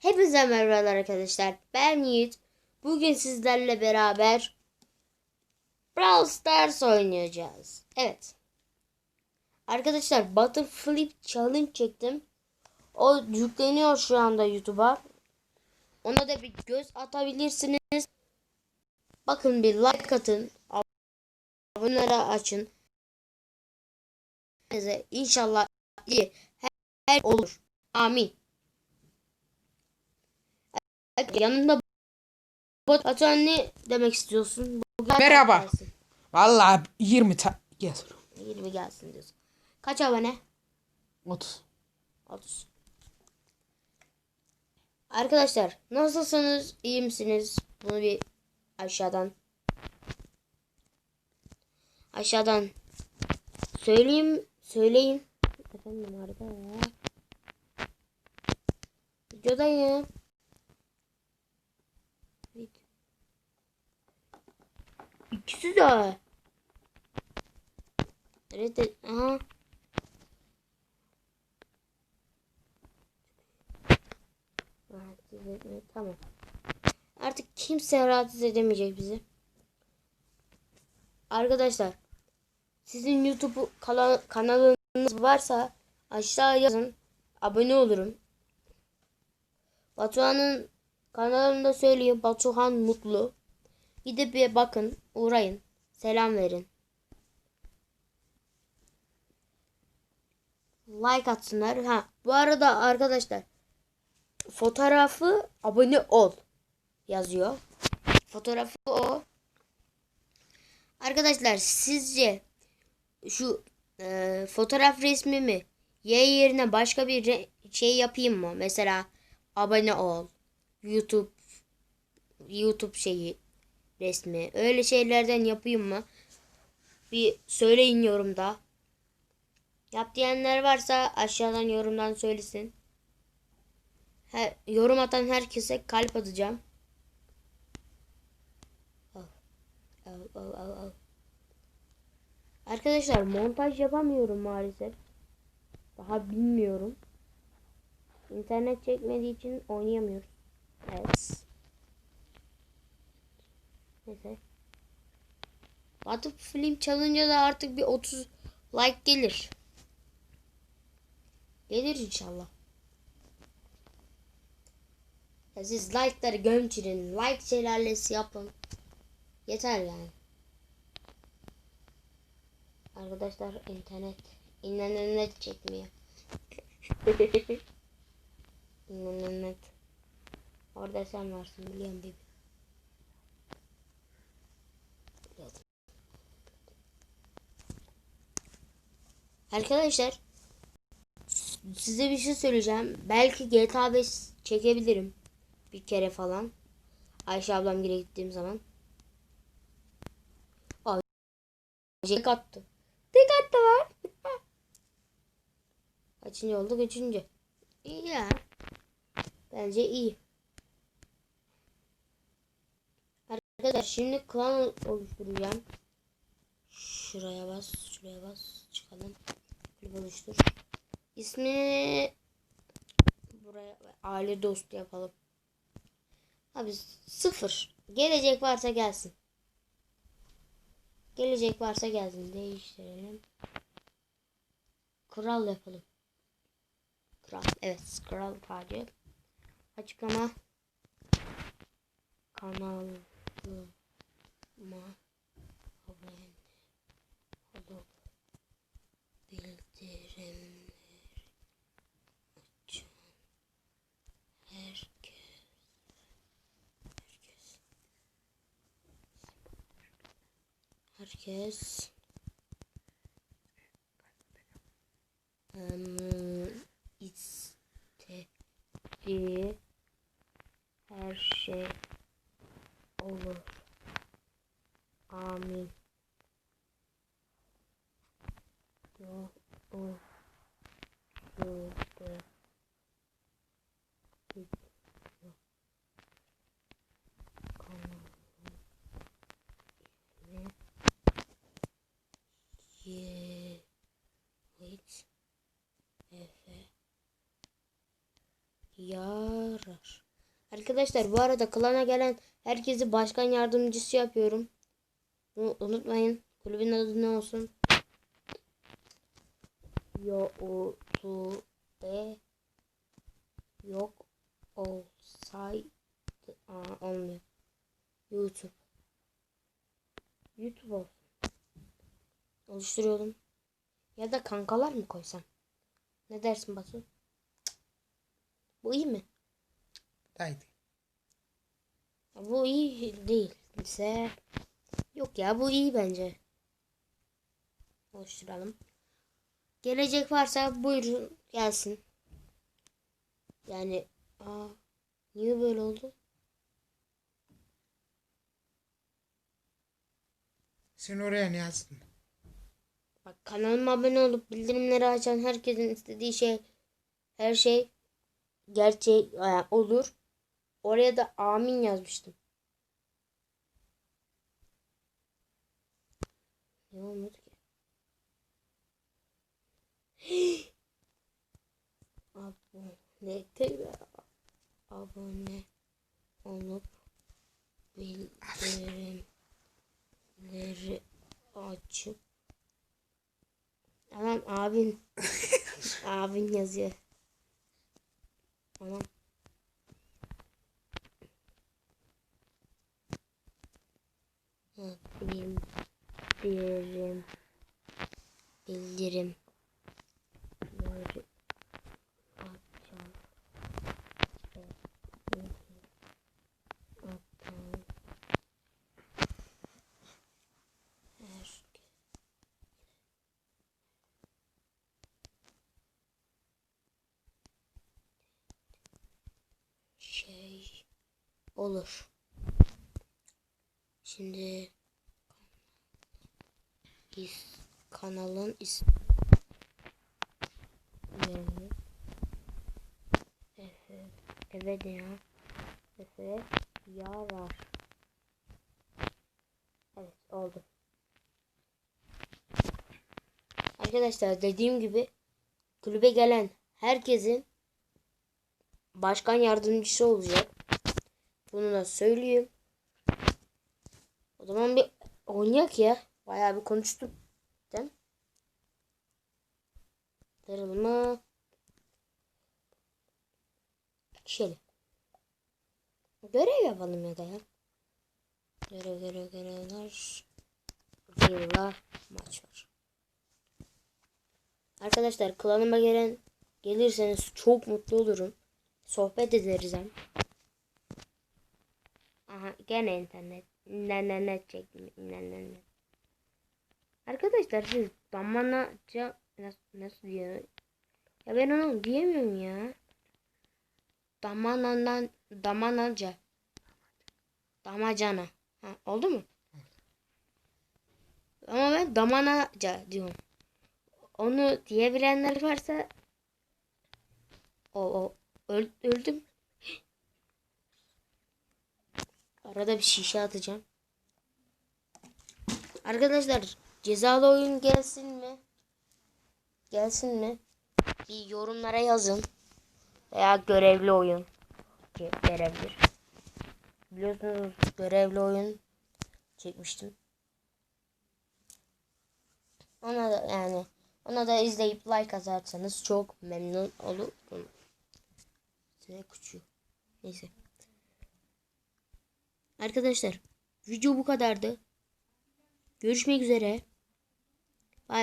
Hepinize merhabalar arkadaşlar. Ben Yiğit. Bugün sizlerle beraber Brawl Stars oynayacağız. Evet. Arkadaşlar Butterflip Challenge çektim. O yükleniyor şu anda YouTube'a. Ona da bir göz atabilirsiniz. Bakın bir like atın. Abonelere açın. İnşallah iyi her, her olur. Amin. Yanında bot Batuhan ne demek istiyorsun? Bugün Merhaba. gelsin. Vallahi 20 ta getir. 20 gelsin diyorsun. Kaç abone? 30. 30. Arkadaşlar nasılsınız? İyi misiniz? Bunu bir aşağıdan aşağıdan söyleyeyim söyleyin. Efendim ya. Videodayım. Video. İkisi de. Evet. Aha. Rahatsız etme. Tamam. Artık kimse rahatsız edemeyecek bizi. Arkadaşlar sizin YouTube kanalınız varsa aşağı yazın. Abone olurum. Batuhan'ın kanalında söyleyeyim. Batuhan Mutlu. Gidip bir bakın. Uğrayın. Selam verin. Like atsınlar. Ha, bu arada arkadaşlar fotoğrafı abone ol yazıyor. Fotoğrafı o. Arkadaşlar sizce şu e, fotoğraf resmimi Y yerine başka bir şey yapayım mı? Mesela abone ol. YouTube YouTube şeyi resmi. Öyle şeylerden yapayım mı? Bir söyleyin yorumda. Yap diyenler varsa aşağıdan yorumdan söylesin. Her, yorum atan herkese kalp atacağım. Al. Al, al, al. Arkadaşlar montaj yapamıyorum maalesef. Daha bilmiyorum. İnternet çekmediği için oynayamıyoruz. Evet. Neyse. Batıp film çalınca da artık bir 30 like gelir. Gelir inşallah. Ya siz like'ları gömçürün. Like şelalesi yapın. Yeter yani. Arkadaşlar internet. İnternet çekmiyor. İnternet. Orada sen varsın biliyorum bebeğim. Arkadaşlar size bir şey söyleyeceğim. Belki GTA 5 çekebilirim. Bir kere falan. Ayşe ablam gire gittiğim zaman. Aa, tek attı. Tek attı var. Kaçıncı oldu? Üçüncü. İyi ya. Bence iyi. Arkadaşlar şimdi klan oluşturacağım. Şuraya bas, şuraya bas. Çıkalım. Kulüp oluştur. İsmini buraya aile dostu yapalım. Abi sıfır. Gelecek varsa gelsin. Gelecek varsa gelsin. Değiştirelim. Kral yapalım. Kral. Evet. Kral sadece. Açıklama. Kanalıma abone olup bildirimleri açın. Herkes herkes herkes istediği her şey olur. Amin. Yo, o. Efe. Ya. yarar. Arkadaşlar bu arada klana gelen herkesi başkan yardımcısı yapıyorum. Bunu unutmayın. Kulübün adı ne olsun? YouTube yok olsaydı Aa, olmuyor. YouTube. YouTube olsun. Oluşturuyorum. Ya da kankalar mı koysam? Ne dersin Batu? Bu iyi mi? Haydi. Bu iyi değil. ise yok ya bu iyi bence. Oluşturalım. Gelecek varsa buyurun gelsin. Yani aa, niye böyle oldu? Sen oraya ne yazdın? Bak kanalıma abone olup bildirimleri açan herkesin istediği şey her şey gerçek e, olur. Oraya da amin yazmıştım. Ne olmadı? Abone abone olup bildirimleri açıp Tamam abin. abin yazıyor. Tamam. Bildirim. Bildirim. Açan. Atan. Her şey olur. Şimdi is, kanalın is yani Efe evet ya Efe yarar Evet oldu. Arkadaşlar dediğim gibi kulübe gelen herkesin başkan yardımcısı olacak. Bunu da söyleyeyim. O zaman bir oynayak ya. Bayağı bir konuştum. Değil? Darılma. Şöyle. Görev yapalım ya da ya. Görev görev görevler. Villa maç var. Arkadaşlar klanıma gelen gelirseniz çok mutlu olurum. Sohbet ederiz hem. Gene internet. Ne ne ne çektim. Ne ne ne. Arkadaşlar siz damanaca nasıl, nasıl diyor? Ya ben onu diyemiyorum ya. Damanan damanaca. Damacana. Ha, oldu mu? Ama ben damanaca diyorum. Onu diyebilenler varsa o o öl, öldüm. Arada bir şişe atacağım. Arkadaşlar cezalı oyun gelsin mi? Gelsin mi? Bir yorumlara yazın. Veya görevli oyun ge- gelebilir. Biliyorsunuz görevli oyun çekmiştim. Ona da yani ona da izleyip like atarsanız çok memnun olurum. Sinek uçuyor. Neyse. Arkadaşlar video bu kadardı. Görüşmek üzere.